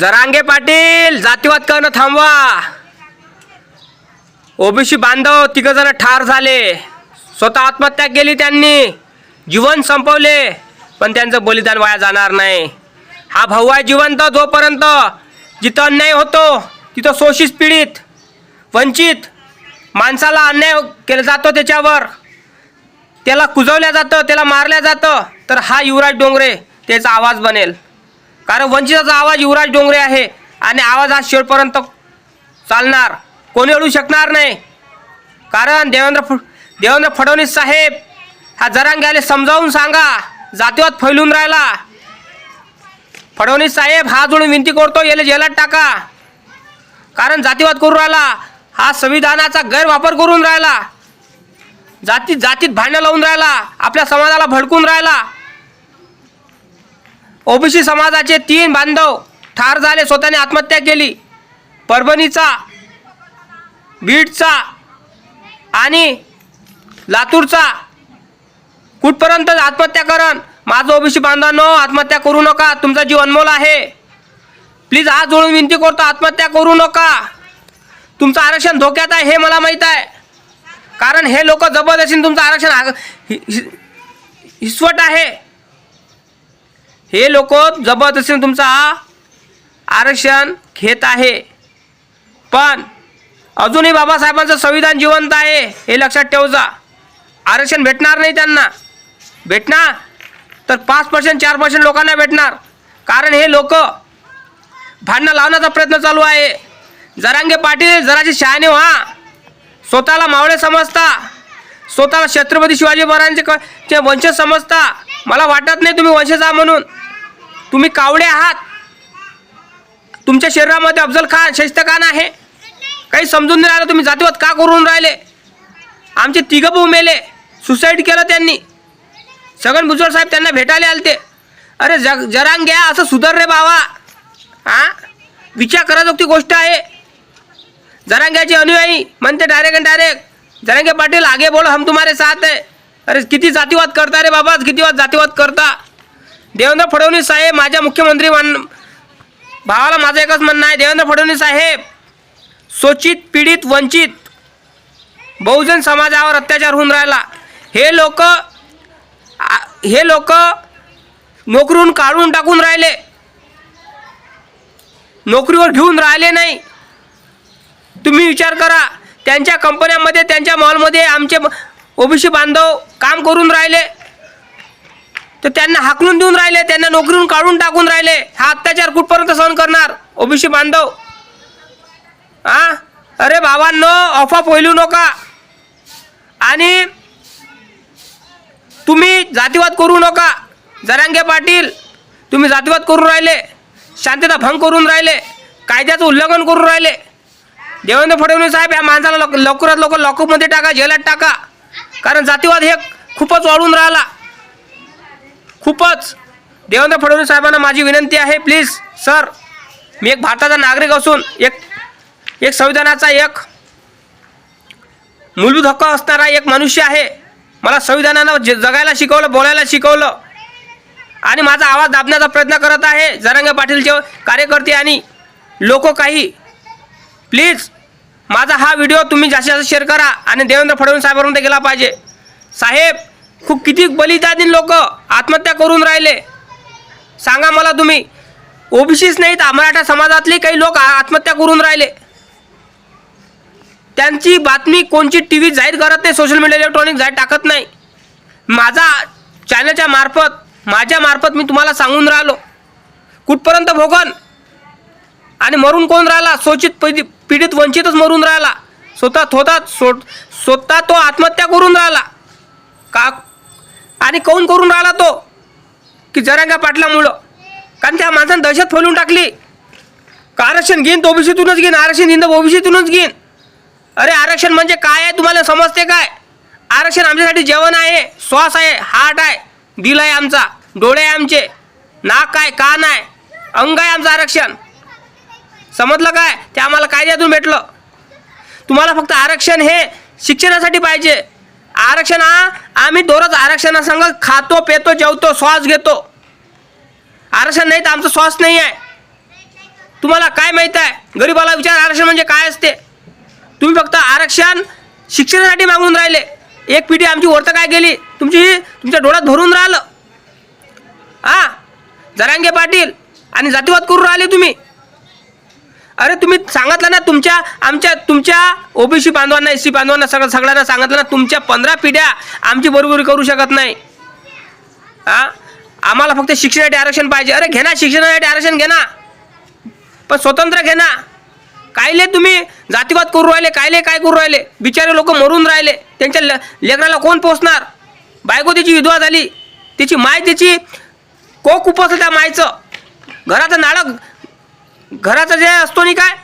जरांगे पाटील जातीवाद करणं थांबवा. ओबीसी बांधव तिघ जण ठार झाले. स्वतः आत्महत्या केली त्यांनी. जीवन संपवले पण त्यांचं बलिदान वाया जाणार नाही. हा भाऊ आहे जिवंत जोपर्यंत जिथं अन्याय होतो तिथं शोषित पीडित वंचित माणसाला अन्याय केला जातो त्याच्यावर. त्याला कुजवल्या जातं त्याला मारल्या जातं तर हा युवराज डोंगरे त्याचा आवाज बनेल. कारण वंचिताचा आवाज युवराज डोंगरे आहे आणि आवाज हा शेवटपर्यंत चालणार. कोणी अडू शकणार नाही. कारण देवेंद्र फ देवेंद्र फडणवीस साहेब हा जरांग्याला समजावून सांगा. जातीवाद फैलून राहिला. फडणवीस साहेब हा जोडून विनंती करतो याला जेलात टाका. कारण जातीवाद करून राहिला. हा संविधानाचा गैरवापर करून राहिला. जातीत जातीत भांडणं लावून राहिला. आपल्या समाजाला भडकून राहिला. ओबीसी समाजाचे तीन बांधव ठार झाले स्वतःने आत्महत्या केली. परभणीचा बीडचा आणि लातूरचा. कुठपर्यंत आत्महत्या करण? माझं ओबीसी बांधवांनो आत्महत्या करू नका. तुमचा जीव अनमोल आहे. प्लीज हात जोडून विनंती करतो आत्महत्या करू नका. तुमचं आरक्षण धोक्यात आहे हे मला माहीत आहे. कारण हे लोक जबरदस्तीने तुमचं आरक्षण हाग- हि- हि- हिसवट आहे. हे लोक जबरदस्तीने तुमचा आरक्षण घेत आहे. पण अजूनही बाबासाहेबांचं संविधान जिवंत आहे हे लक्षात ठेवजा आरक्षण भेटणार नाही त्यांना. भेटणार. तर पाच पर्सेंट चार पर्सेंट लोकांना भेटणार. कारण हे लोक भांडणं लावण्याचा प्रयत्न चालू आहे. जरांगे पाटील जराचे शहाणे व्हा. स्वतःला मावळे समजता. स्वतःला छत्रपती शिवाजी महाराजांचे क ते वंशज समजता. मला वाटत नाही तुम्ही वंशज आहात म्हणून. तुम्ही कावडे आहात. तुमच्या शरीरामध्ये अफजल खान शैस्त खान आहे. काही समजून नाही राहिलं तुम्ही जातीवाद का करून राहिले? आमचे तिघं भाऊ मेले. सुसाईड केलं त्यांनी. छगन भुजबळ साहेब त्यांना भेटायला आलते. अरे जग जरांग घ्या असं सुधर रे बाबा. हा विचार कराजोगती गोष्ट आहे. जरांग्याचे अनुयायी म्हणते direct and direct Jarange Patil आगे बोलो हम तुम्हारे साथ आहे अरे किती जातीवाद करता रे बाबा किती वाद जातीवाद करता. देवेंद्र फडणवीस साहेब माझ्या मुख्यमंत्री मान भावाला माझं एकच म्हणणं आहे देवेंद्र फडणवीस साहेब शोषित पीडित वंचित बहुजन समाजावर अत्याचार होऊन राहिला. हे लोक हे लोक नोकरीहून काढून टाकून राहिले. नोकरीवर घेऊन राहिले नाही. तुम्ही विचार करा त्यांच्या कंपन्यांमध्ये त्यांच्या मॉलमध्ये आमचे ओबीसी बांधव काम करून राहिले. तर त्यांना हाकलून देऊन राहिले त्यांना नोकरीहून काढून टाकून राहिले. हा अत्याचार कुठपर्यंत सहन करणार? ओबीसी बांधव. हा अरे बाबांनो अफवा पहिलू नका. आणि तुम्ही जातीवाद करू नका. जरांगे पाटील तुम्ही जातीवाद करून राहिले. शांतता भंग करून राहिले. कायद्याचं उल्लंघन करून राहिले. देवेंद्र फडणवीस साहेब या माणसाला लवकरात लवकर लॉकअपमध्ये टाका जेलात टाका. कारण जातीवाद हे खूपच वाढून राहिला. खूपच. देवेंद्र फडणवीस साहेबांना माझी विनंती आहे प्लीज सर मी एक भारताचा नागरिक असून एक एक संविधानाचा एक मूलभूत हक्क असणारा एक मनुष्य आहे. मला संविधानानं ज जगायला शिकवलं बोलायला शिकवलं. आणि माझा आवाज दाबण्याचा प्रयत्न करत आहे जरांगे पाटीलचे कार्यकर्ते आणि लोक काही. प्लीज माझा हा व्हिडिओ तुम्ही जास्तीत जास्त शेअर करा आणि देवेंद्र फडणवीस साहेबांपर्यंत गेला पाहिजे. साहेब खूप किती बलिदानी लोक आत्महत्या करून राहिले. सांगा मला तुम्ही ओबीसीच तर मराठा समाजातले काही लोक आत्महत्या करून राहिले. त्यांची बातमी कोणची टी व्ही जाहीर करत नाही सोशल मीडिया इलेक्ट्रॉनिक जाहीर टाकत नाही. माझा चॅनलच्या मार्फत माझ्या मार्फत मी तुम्हाला सांगून राहिलो. कुठपर्यंत भोगन? आणि मरून कोण राहिला? शोचित पीडित पीडित वंचितच मरून राहिला. स्वतः स्वतः सो स्वतः तो आत्महत्या करून राहिला. का आणि कौन करून राहिला तो? की जरांगा पाटलामुळं. कारण त्या माणसानं दहशत फैलून टाकली. का आरक्षण घेईन तो ओबीसीतूनच घेईन? आरक्षण घेईन तर ओबीसीतूनच घेईन? अरे आरक्षण म्हणजे काय आहे? तुम्हाला समजते काय? आरक्षण आमच्यासाठी जेवण आहे श्वास आहे हार्ट आहे दिल आहे आमचा डोळे आहे आमचे नाक आहे कान आहे अंग आहे आमचं आरक्षण. समजलं काय? ते आम्हाला कायद्यातून भेटलं. तुम्हाला फक्त आरक्षण हे शिक्षणासाठी पाहिजे. आरक्षण हा? आम्ही दररोज आरक्षणासंग खातो पेतो जेवतो श्वास घेतो. आरक्षण नाही तर आमचा श्वास नाही आहे. तुम्हाला काय माहीत आहे? गरीबाला विचार आरक्षण म्हणजे काय असते? तुम्ही फक्त आरक्षण शिक्षणासाठी मागून राहिले. एक पिढी आमची वर्त काय गेली? तुमची तुमच्या डोळ्यात भरून राहिलं. हा? जरांगे पाटील आणि जातीवाद करून राहिले तुम्ही. अरे तुम्ही सांगितलं ना तुमच्या आमच्या तुमच्या ओबीसी बांधवांना एस सी बांधवांना सगळं सगळ्यांना सांगितलं ना तुमच्या पंधरा पिढ्या आमची बरोबरी करू शकत नाही. हा आम्हाला फक्त शिक्षणासाठी आरक्षण पाहिजे. अरे घे ना शिक्षणासाठी आरक्षण घे ना. पण स्वतंत्र घे ना. कायले तुम्ही जातीवाद करू राहिले कायले काय करू राहिले? बिचारे लोक मरून राहिले. त्यांच्या ले- लेकराला कोण पोचणार बायको त्याची विधवा झाली. तिची माय त्याची कोक उपसलं त्या मायचं घराचं नाळं घराचं जे असतो नाही काय?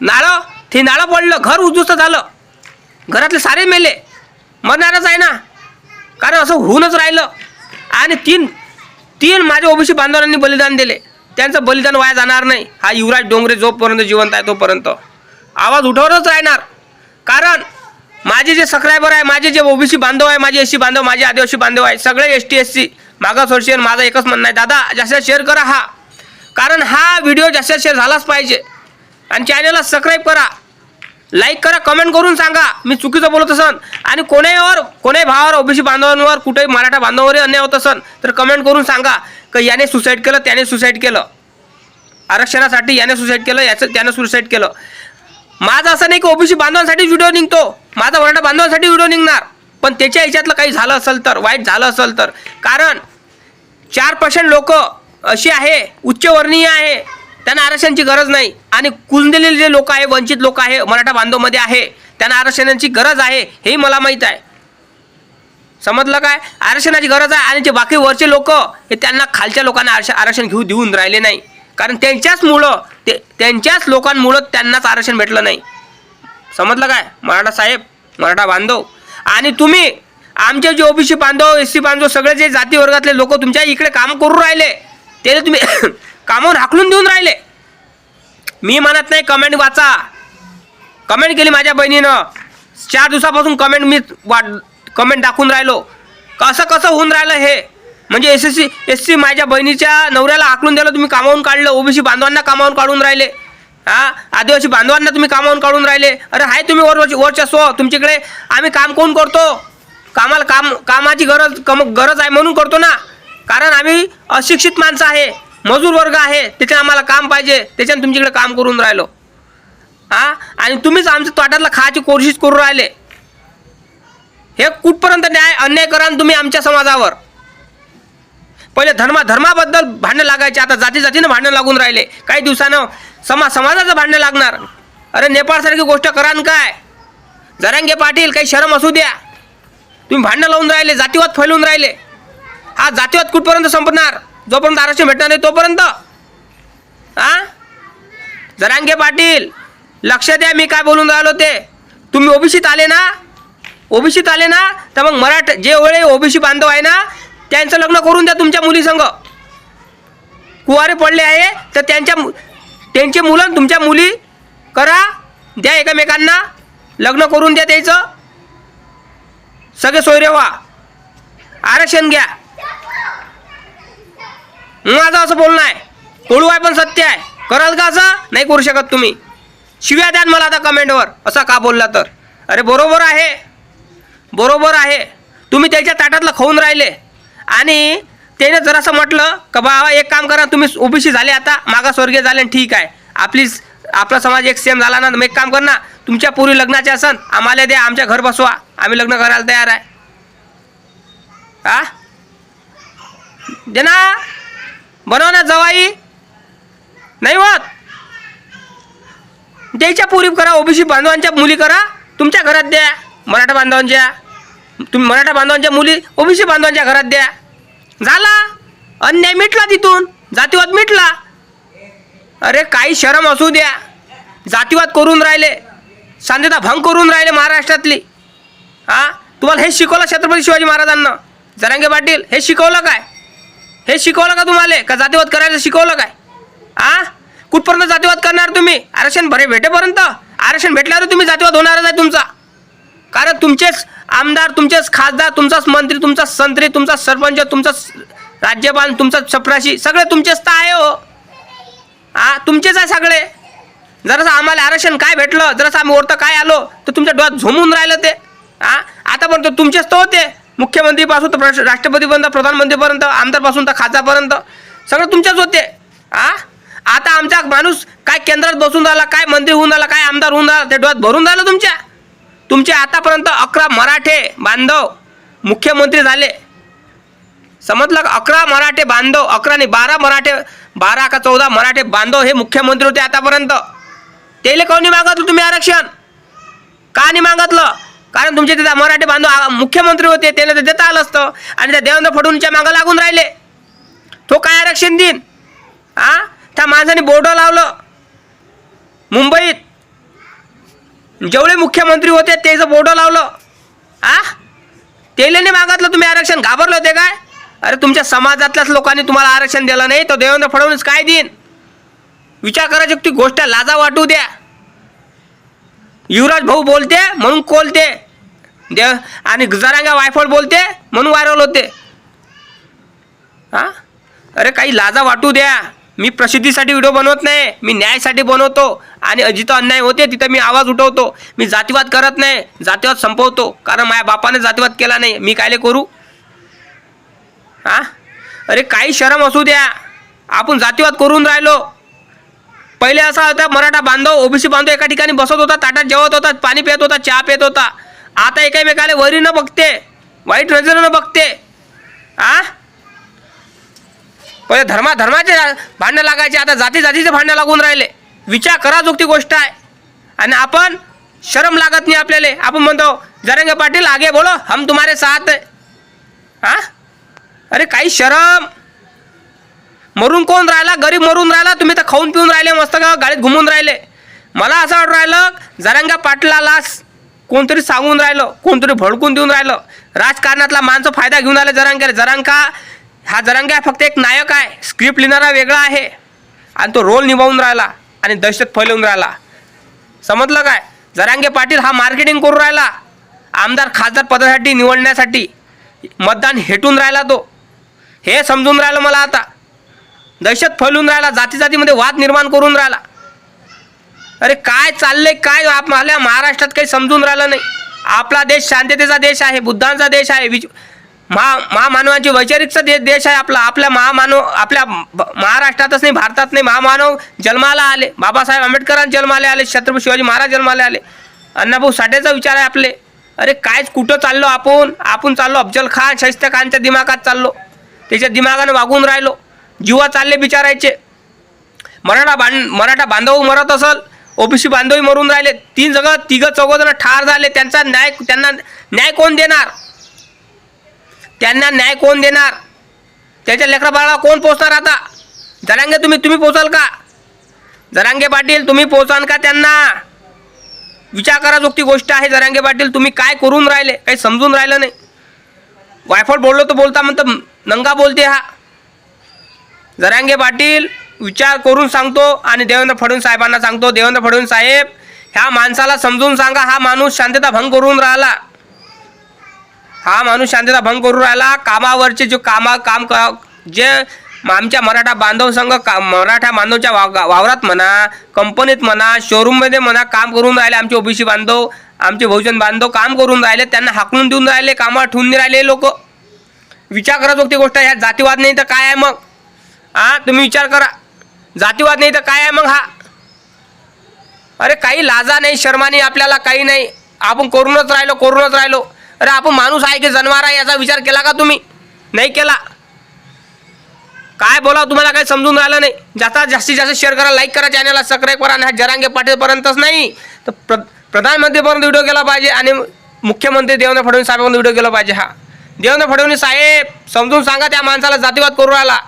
नाळं ते नाळं पडलं घर उद्ध्वस्त झालं. घरातले सारे मेले. मरणारच आहे ना? कारण असं होऊनच राहिलं. आणि तीन तीन माझ्या ओबीसी बांधवांनी बलिदान दिले. त्यांचं बलिदान वाया जाणार नाही. हा युवराज डोंगरे जोपर्यंत जिवंत आहे तोपर्यंत. आवाज उठवतच राहणार. कारण माझे जे सबस्क्रायबर आहे माझे जे ओबीसी बांधव आहे माझे एस सी बांधव माझे आदिवासी बांधव आहे सगळे एस टी एस सी मागासवर्षीय माझं एकच म्हणणं आहे दादा जास्त शेअर करा हा. कारण हा व्हिडिओ जास्तीत शेअर झालाच पाहिजे. आणि चॅनलला सबस्क्राईब करा. लाईक करा कमेंट करून सांगा. मी चुकीचं बोलत असन. आणि कोणावर कोणाही भावावर ओबीसी बांधवांवर कुठेही मराठा बांधवावरही अन्याय होत असन तर कमेंट करून सांगा. की याने सुसाईड केलं त्याने सुसाईड केलं. आरक्षणासाठी याने सुसाईड केलं याचं त्यानं सुसाईड केलं. माझं असं नाही की ओबीसी बांधवांसाठी व्हिडिओ निघतो. माझा मराठा बांधवांसाठी व्हिडिओ निघणार. पण त्याच्या ह्याच्यातलं काही झालं असेल तर वाईट झालं असेल तर. कारण चार पर्सेंट लोक अशी आहे उच्चवर्णीय आहे त्यांना आरक्षणाची गरज नाही. आणि कुंजलेले जे लोक आहे वंचित लोक आहे मराठा बांधवमध्ये आहे त्यांना आरक्षणाची गरज आहे हेही मला माहीत आहे. समजलं काय? आरक्षणाची गरज आहे आणि जे बाकी वरचे लोक हे त्यांना खालच्या लोकांना आरक्षण आरक्षण घेऊ देऊन राहिले नाही. कारण त्यांच्याच मुळं ते त्यांच्याच लोकांमुळं त्यांनाच आरक्षण भेटलं नाही. समजलं काय? मराठा साहेब मराठा बांधव. आणि तुम्ही आमचे जे ओबीसी बांधव एस सी बांधव सगळे जे जाती वर्गातले लोक तुमच्या इकडे काम करून राहिले. ते तुम्ही कामावर हाकलून देऊन राहिले. मी म्हणत नाही कमेंट वाचा. कमेंट केली माझ्या बहिणीनं. चार दिवसापासून कमेंट मी वाट कमेंट दाखवून राहिलो. कसं कसं होऊन राहिलं हे? म्हणजे S S C S C माझ्या बहिणीच्या नवऱ्याला हाकलून दिलं तुम्ही कामावून काढलं. ओबीसी बांधवांना कामावून काढून राहिले. हा? आदिवासी बांधवांना तुम्ही कामावून काढून राहिले. अरे हाय तुम्ही वर वरच्या सो तुमच्याकडे आम्ही काम कोण करतो? कामाला काम कामाची गरज कम गरज आहे म्हणून करतो ना. कारण आम्ही अशिक्षित माणसं आहे मजूर वर्ग आहे त्याच्यानं आम्हाला काम पाहिजे त्याच्यानं तुमच्याकडे काम करून राहिलो. हां? आणि तुम्हीच आमच्या तोट्यातला खायची कोशिश करून राहिले. हे कुठपर्यंत न्याय अन्याय करा तुम्ही आमच्या समाजावर. पहिले धर्मा धर्माबद्दल भांडणं लागायचे आता जाती जातीनं भांडणं लागून राहिले. काही दिवसानं समाज समाजाचं भांडणं लागणार. अरे नेपाळसारखी गोष्ट करान काय? जरांगे पाटील काही शरम असू द्या. तुम्ही भांडणं लावून राहिले जातीवाद फैलून राहिले. हा जातीवाद कुठपर्यंत संपणार? जोपर्यंत आरक्षण भेटणार नाही तोपर्यंत. हा? जरांगे पाटील लक्ष द्या मी काय बोलून राहिलो ते. तुम्ही ओबीसीत आले ना? ओबीसीत आले ना? तर मग मराठ जे वेळे ओबीसी बांधव आहे ना त्यांचं लग्न करून द्या तुमच्या मुलीसंग कुवारे पडले आहे तर त्यांच्या त्यांचे त्यांची मुलं तुमच्या मुली करा द्या एकमेकांना. लग्न करून द्या त्याचं. सगळे सोयरे व्हा. आरक्षण घ्या. माझं असं बोलणं आहे. कोळू आहे पण सत्य आहे. कराल का असं? नाही करू शकत तुम्ही. शिव्या द्या मला आता कमेंटवर. असा का बोलला तर? अरे बरोबर आहे. बरोबर आहे. तुम्ही त्याच्या ताटातलं खाऊन राहिले. आणि त्याने जरासं म्हटलं का बाबा एक काम करा तुम्ही ओबीसी झाले आता. मागासवर्गीय झाले ठीक आहे. आपली आपला समाज एक सेम झाला ना मग एक काम कर ना. तुमच्या पूर्वी लग्नाचे असन आम्हाला द्या आमच्या घर बसवा. आम्ही लग्न करायला तयार आहे. आ? दे ना. बनव ना जवाई नाही होत. द्यायच्या पुरी करा ओबीसी बांधवांच्या मुली करा तुमच्या घरात द्या. मराठा बांधवांच्या तुम्ही मराठा बांधवांच्या मुली ओबीसी बांधवांच्या घरात द्या. झाला. अन्याय मिटला तिथून. जातीवाद मिटला. अरे काही शरम असू द्या. जातीवाद करून राहिले. शांतता भंग करून राहिले महाराष्ट्रातली. हा? तुम्हाला हे शिकवलं छत्रपती शिवाजी महाराजांना. जरांगे पाटील हे शिकवलं काय? हे शिकवलं का तुम्हाला? का जातीवाद करायला शिकवलं काय? आ? कुठपर्यंत जातीवाद करणार तुम्ही? आरक्षण भरे भेटेपर्यंत? आरक्षण भेटल्यावर तुम्ही जातीवाद होणारच आहे तुमचा. कारण तुमचेच आमदार तुमचेच खासदार तुमचाच मंत्री तुमचा संत्री तुमचा सरपंच तुमचा राज्यपाल तुमचा चपराशी सगळे तुमचेच तर आहे हो. हा तुमचेच आहे सगळे. जरासं आम्हाला आरक्षण काय भेटलं जरासं आम्ही वरतं काय आलो तर तुमच्या डोळ्यात झोमून राहिलं ते. हा आतापर्यंत तुमचेच तर होते. मुख्यमंत्रीपासून तर राष्ट्रपतीपर्यंत प्रधानमंत्रीपर्यंत आमदारपासून तर खासदारपर्यंत. सगळं तुमच्याच होते. आ? आता आमचा माणूस काय केंद्रात बसून राहिला काय मंत्री होऊन राहिला काय आमदार होऊन राहिला ते डोळ्यात भरून राहिलं तुमच्या. तुमचे आतापर्यंत अकरा मराठे बांधव मुख्यमंत्री झाले. समजलं का? अकरा मराठे बांधव अकरा नाही बारा मराठे बारा का चौदा मराठे बांधव हे मुख्यमंत्री होते आतापर्यंत. त्याला कोणी मागतलं तुम्ही आरक्षण? का नाही मागतलं? कारण तुमचे तिथे मराठी बांधव मुख्यमंत्री होते त्याला ते देता आलं असतं. आणि त्या देवेंद्र फडणवीसच्या मागं लागून राहिले. तो काय आरक्षण देईन? हा त्या माणसाने बोर्ड लावलं. मुंबईत. जेवढे मुख्यमंत्री होते त्याचं बोर्ड लावलं. आ? त्याला नाही मागितलं तुम्ही आरक्षण. घाबरलं होते काय? अरे तुमच्या समाजातल्याच लोकांनी तुम्हाला आरक्षण दिलं नाही तर देवेंद्र फडणवीस काय देईन? विचार करायची ती गोष्ट लाजा वाटू द्या. युवराज भाऊ बोलते म्हणून कोलते. देव आणि जरांगा वायफळ बोलते म्हणून व्हायरल होते. हा? अरे काही लाजा वाटू द्या. मी प्रसिद्धीसाठी व्हिडिओ बनवत नाही मी न्यायासाठी बनवतो आणि जिथं अन्याय होते तिथं मी आवाज उठवतो. मी जातीवाद करत नाही जातीवाद संपवतो कारण माझ्या बापाने जातीवाद केला नाही. मी कायले करू? हा? अरे काही शरम असू द्या. आपण जातीवाद करून राहिलो. पहिले असा होता मराठा बांधव ओबीसी बांधव एका ठिकाणी बसत होता ताटात जेवत होता पाणी पित होता चहा पित होता. आता एकामेकाला वरी न बघते वाईट नजरेनं बघते. आ? पहिले धर्मा धर्माचे भांडणं लागायचे आता जाती जातीचे भांडणं लागून राहिले. विचार करा जोगती गोष्ट आहे. आणि आपण शरम लागत नाही आपल्याला. आपण म्हणतो जरंगे पाटील आगे बोलो हम तुम्हारे साथ आहे. हा अरे काही शरम. मरून कोण राहिला? गरीब मरून राहिला? तुम्ही तर खाऊन पिऊन राहिले मस्त का गाडीत घुमून राहिले. मला असं वाटून राहिलं जरांगा पाटलाला कोणतरी सांगून राहिलं कोणतरी भडकून देऊन राहिलं. राजकारणातला माणसं फायदा घेऊन आले जरांग्याला जरांका हा जरांग्या फक्त एक नायक आहे. स्क्रिप्ट लिहिणारा वेगळा आहे. आणि तो रोल निभावून राहिला आणि दहशत फैलवून राहिला. समजलं काय? जरांगे पाटील हा मार्केटिंग करून राहिला. आमदार खासदार पदासाठी निवडण्यासाठी मतदान हेटून राहिला तो. हे समजून राहिलं मला आता. दहशत फैलून राहिला जाती जातीमध्ये वाद निर्माण करून राहिला. अरे काय चाललंय काय आपल्या महाराष्ट्रात काही समजून राहिलं नाही. आपला देश शांततेचा देश आहे बुद्धांचा देश आहे विच महा महामानवांची वैचारिकचा दे देश आहे आपला. आपल्या महामानव आपल्या महाराष्ट्रातच नाही भारतात नाही महामानव जन्माला आले. बाबासाहेब आंबेडकरांना जन्माला आले छत्रपती शिवाजी महाराज जन्माला आले. अण्णाभाऊ साठेचा विचार आहे आपले. अरे कायच कुठं चाललो आपण? आपण चाललो अफजल खान शैस्त खानच्या दिमागात चाललो. त्याच्या दिमागानं वागून राहिलो. जीवा चालले बिचारायचे. मराठा बां मराठा बांधव मरत असल ओबीसी बांधवही मरून राहिले. तीन जगह तिघं चौघजण ठार झाले. त्यांचा न्याय त्यांना न्याय कोण देणार? त्यांना न्याय कोण देणार? त्याच्या लेकरा बाळाला कोण पोचणार आता? जरांगे तुम्ही तुम्ही पोचाल का? जरांगे पाटील तुम्ही पोचाल का त्यांना? विचार करा जोगती गोष्ट आहे. जरांगे पाटील तुम्ही काय करून राहिले? काही समजून राहिलं नाही. वायफळ बोललो तर बोलता म्हणतं नंगा बोलते हा. जरांगे पाटील विचार करून सांगतो आणि देवेंद्र फडणवीस साहेबांना सांगतो. देवेंद्र फडणवीस साहेब ह्या माणसाला समजून सांगा हा माणूस शांतता भंग करून राहिला. हा माणूस शांतता भंग करून राहिला. कामावरचे जे कामा काम क जे आमच्या मराठा बांधव संघ का मराठा बांधवच्या वा वावरात म्हणा कंपनीत म्हणा शोरूममध्ये म्हणा काम करून राहिले आमचे ओबीसी बांधव आमचे बहुजन बांधव काम करून राहिले त्यांना हाकलून देऊन राहिले कामावर ठेवून नाही राहिले लोक. विचार करत होती गोष्ट ह्या जातीवाद नाही तर काय आहे मग? हा तुम्ही विचार करा. जातीवाद नाही तर काय आहे मग हा? अरे काही लाजा नाही शर्मा नाही आपल्याला काही नाही. आपण करूनच राहिलो करूनच राहिलो. अरे आपण माणूस आहे की जनावर आहे याचा विचार केला का तुम्ही? नाही केला. काय बोला तुम्हाला काही समजून राहिलं नाही. जाता जास्तीत जास्त शेअर करा लाईक करा चॅनलला सबस्क्राईब करा आणि हा जरांगे पाटीलपर्यंतच नाही. तर प्र प्रधानमंत्रीपर्यंत व्हिडिओ केला पाहिजे आणि मुख्यमंत्री देवेंद्र फडणवीस साहेबांपर्यंत व्हिडिओ केला पाहिजे हा. देवेंद्र फडणवीस साहेब समजून सांगा त्या माणसाला जातीवाद करू राहिला.